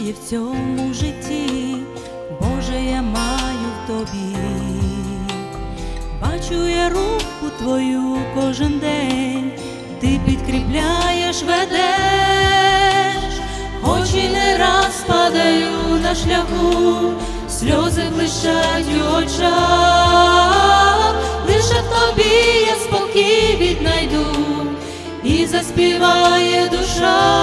є в цьому житті, Боже, я маю в тобі. Бачу я руку твою кожен день, ти підкріпляєш, ведеш, хоч і не раз падаю на шляху, сльози блищать у очах, лише в тобі я спокій віднайду і заспіває душа.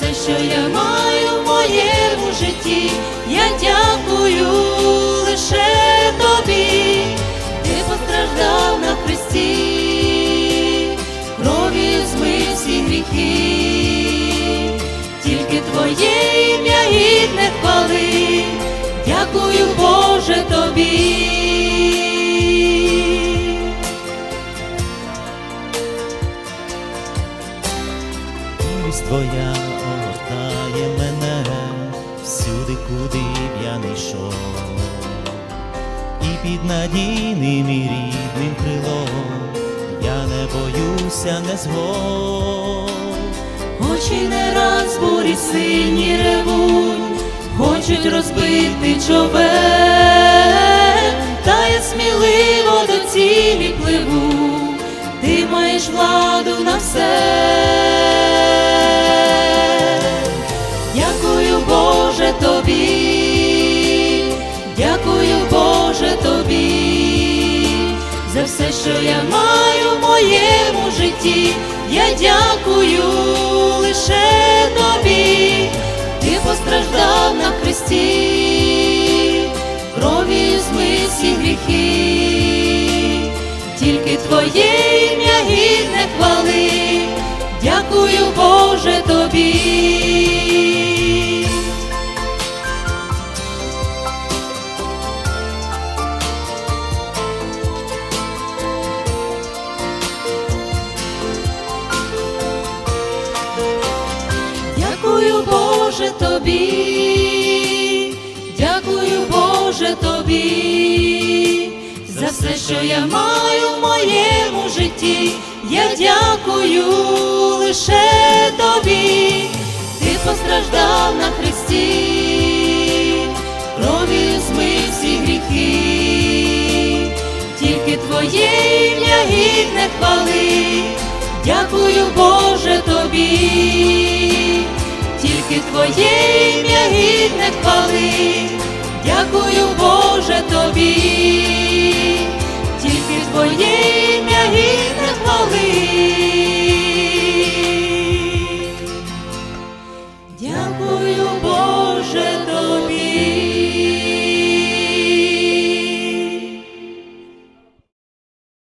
Все, що я маю в моєму житті. Я дякую лише тобі, ти постраждав на хресті, кров'ю змив всі гріхи, тільки твоє ім'я гідне хвали. Дякую, Боже, тобі. Твоя куди б я не йшов, і під надійним і рідним крилом я не боюся не згод. Хоч і не раз бурі сині ревуть, хочуть розбити човен, та я сміливо до цілі пливу, ти маєш владу на все. Все, що я маю в моєму житті. Я дякую лише тобі, ти постраждав на хресті, кров'ю змив всі гріхи, тільки твоє ім'я гідне хвали. Дякую, Боже, тобі. Боже, тобі, дякую, Боже, тобі, за все, що я маю в моєму житті. Я дякую лише тобі, ти постраждав на хресті, кров'ю змив всі гріхи, тільки твоє ім'я гідне хвали. Дякую, Боже, тобі, тільки твоє ім'я гідне хвали. Дякую, Боже, тобі,